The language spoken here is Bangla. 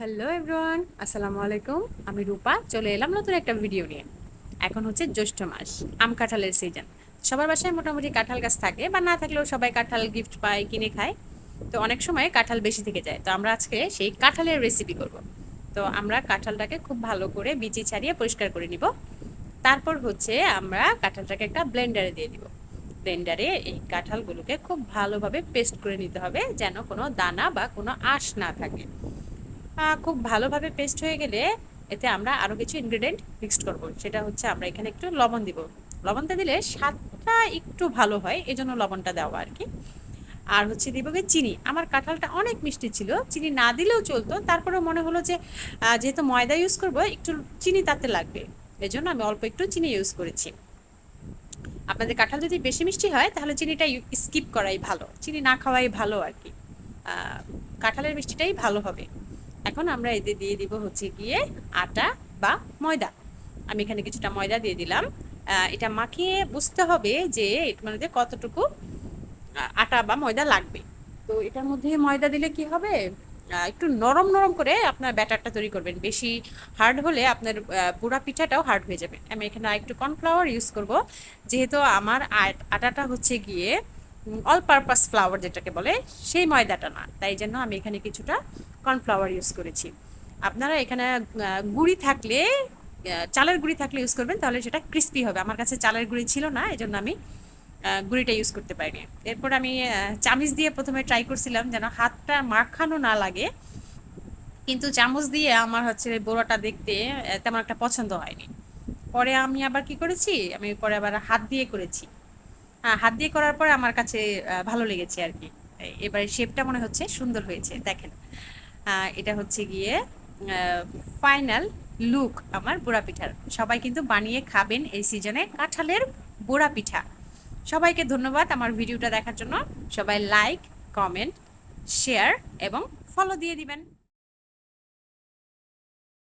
হ্যালো এভরিওয়ান আসসালামু আলাইকুম আমি রূপা, চলে এলাম নতুন একটা ভিডিও নিয়ে। এখন হচ্ছে জ্যৈষ্ঠ মাস, আম কাঁঠালের সিজন সবার বাসায় মোটামুটি কাঁঠাল গাছ থাকে, বা না থাকলেও সবাই কাঁঠাল গিফট পায়, কিনে খায়। তো অনেক সময় কাঁঠাল বেশি থেকে যায়। তো আমরা আজকে সেই কাঁঠালের রেসিপি করব। তো আমরা কাঁঠালটাকে খুব ভালো করে বিচি ছাড়িয়ে পরিষ্কার করে নিব। তারপর হচ্ছে আমরা কাঁঠালটাকে একটা ব্লেন্ডারে দিয়ে দিব। ব্লেন্ডারে এই কাঁঠালগুলোকে খুব ভালোভাবে পেস্ট করে নিতে হবে, যেন কোনো দানা বা কোনো আঁশ না থাকে। খুব ভালোভাবে পেস্ট হয়ে গেলে এতে আমরা আরও কিছু ইনগ্রেডিয়েন্ট মিক্সড করব। সেটা হচ্ছে আমরা এখানে একটু লবণ দিব। লবণটা দিলে স্বাদটা একটু ভালো হয় এই জন্য লবণটা দেওয়া আর কি আর হচ্ছে দিব চিনি। আমার কাঁঠালটা অনেক মিষ্টি ছিল, চিনি না দিলেও চলতো। তারপরে মনে হলো যে যেহেতু ময়দা ইউজ করব, একটু চিনি তাতে লাগবে। এই জন্য আমি অল্প একটু চিনি ইউজ করেছি। আপনাদের কাঁঠাল যদি বেশি মিষ্টি হয়, তাহলে চিনিটা স্কিপ করাই ভালো। চিনি না খাওয়াই ভালো আর কি কাঁঠালের মিষ্টিটাই ভালো হবে। এখন আমরা এতে দিয়ে দিব হচ্ছে গিয়ে আটা বা ময়দা। আমি এখানে কিছুটা ময়দা দিয়ে দিলাম। এটা মাখিয়ে বুঝতে হবে যে মধ্যে কতটুকু আটা বা ময়দা লাগবে। তো এটার মধ্যে ময়দা দিলে কি হবে? একটু নরম নরম করে আপনার ব্যাটারটা তৈরি করবেন। বেশি হার্ড হলে আপনার পুরা পিঠাটাও হার্ড হয়ে যাবে। আমি এখানে একটু কর্নফ্লাওয়ার ইউজ করব। যেহেতু আমার আট- আটাটা হচ্ছে গিয়ে অল পারপাস ফ্লাওয়ার যেটাকে বলে, সেই ময়দাটা না। তাই জন্য আমি এখানে কিছুটা কর্নফ্লাওয়ার ইউজ করেছি। আপনারা এখানে গুঁড়ি থাকলে চালের গুঁড়ি থাকলে ইউজ করবেন, তাহলে সেটা ক্রিস্পি হবে। আমার কাছে চালের গুঁড়ি ছিল না এই জন্য আমি গুঁড়িটা ইউজ করতে পারিনি। এরপর আমি চামিচ দিয়ে প্রথমে ট্রাই করছিলাম যেন হাতটা মাখানো না লাগে। কিন্তু চামচ দিয়ে আমার হচ্ছে বড়াটা দেখতে তেমন একটা পছন্দ হয়নি। পরে আমি আবার কি করেছি, আমি পরে আবার হাত দিয়ে করেছি। হ্যাঁ হাত দিয়ে করার পরে আমার কাছে ভালো লেগেছে আর কি। এবারে শেপটা মনে হচ্ছে সুন্দর হয়েছে, দেখেন। এটা হচ্ছে গিয়ে ফাইনাল লুক আমার বোড়া পিঠার। সবাই কিন্তু বানিয়ে খাবেন এই সিজনে কাঁঠালের বোড়া পিঠা। সবাইকে ধন্যবাদ আমার ভিডিওটা দেখার জন্য। সবাই লাইক কমেন্ট শেয়ার এবং ফলো দিয়ে দিবেন।